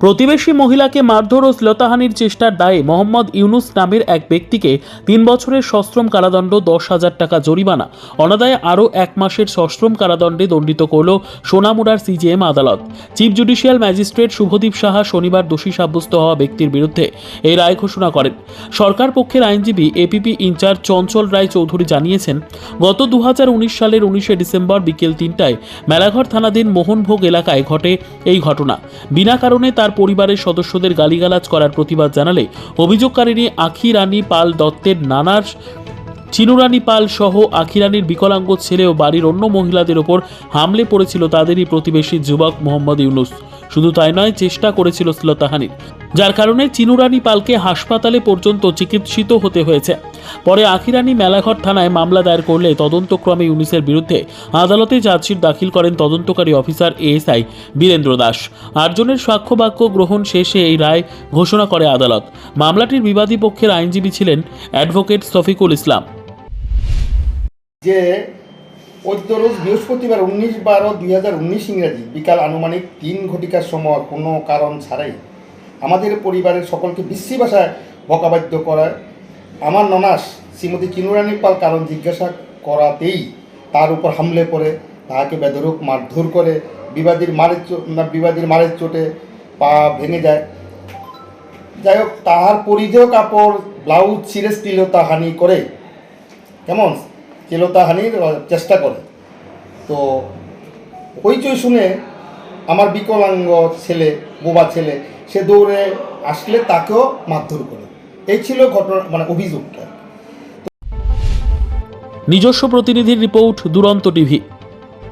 প্রতিবেশী মহিলাকে মারধর ও শ্লতাহানির চেষ্টার দায়ে মোহাম্মদ ইউনুস নামের এক ব্যক্তিকে তিন বছরের সশ্রম কারাদণ্ড দশ হাজার টাকা জরিমানা। অনাদায়ে আরও এক মাসের সশ্রম কারাদণ্ডে দণ্ডিত করল সোনামুড়ার সিজিএম আদালত। Chief judicial magistrate Shubhadeep Saha শনিবার দোষী সাব্যস্ত হওয়া ব্যক্তির বিরুদ্ধে এই রায় ঘোষণা করেন। সরকার পক্ষের আইনজীবী এপিপি ইনচার্জ চঞ্চল রায় চৌধুরী জানিয়েছেন, গত দু হাজার উনিশ সালের উনিশে ডিসেম্বর বিকেল তিনটায় মেলাঘর থানাধীন মোহনভোগ এলাকায় ঘটে এই ঘটনা। বিনা কারণে তার পরিবারের সদস্যদের গালিগালাজ করার প্রতিবাদ জানালে অভিযোগকারিনী আখি রানী পাল দত্তের নানার চিনুরানী পাল সহ আখিরানির বিকলাঙ্গ ছেলে ও বাড়ির অন্য মহিলাদের ওপর হামলে পড়েছিল তাদেরই প্রতিবেশী যুবক মোহাম্মদ ইউনুস। শুধু তাই নয়, চেষ্টা করেছিল শ্লতাহানির যার কারণে চিনুরানী পালকে হাসপাতালে পর্যন্ত চিকিৎসিত হতে হয়েছে। পরে আখিরানি মেলাঘর থানায় মামলা দায়ের করলে তদন্তক্রমে ইউনিসের বিরুদ্ধে আদালতে চার্জশিট দাখিল করেন তদন্তকারী অফিসার এএসআই বীরেন্দ্র দাস। আটজনের সাক্ষ্য বাক্য গ্রহণ শেষে এই রায় ঘোষণা করে আদালত। মামলাটির বিবাদী পক্ষের আইনজীবী ছিলেন অ্যাডভোকেট শফিকুল ইসলাম। যে রোজ বৃহস্পতিবার উনিশ বারো দুই হাজার উনিশ ইংরাজি বিকাল আনুমানিক তিন ঘটিকার সময় কোনো কারণ ছাড়াই আমাদের পরিবারের সকলকে বিশ্রী ভাষায় বকাবাদ্য করায় আমার ননাস শ্রীমতী চিনুরানী পাল কারণ জিজ্ঞাসা করাতেই তার উপর হামলে পড়ে। তাহাকে বেদরূপ মারধর করে, বিবাদীর মারের বিবাদীর মারের চোটে পা ভেঙে যায়। যাই হোক, তাহার পরিধেয় কাপড়, ব্লাউজ ছিঁড়ে হানি করে। কেমন? চিলতাহানির চেষ্টা করে। তো হইচই শুনে আমার বিকলাঙ্গ ছেলে, বোবা ছেলে, সে দৌড়ে আসলে তাকেও মারধর করে। এই ছিল ঘটনা মানে অভিযোগটা। নিজস্ব প্রতিনিধির রিপোর্ট দুরন্ত টিভি।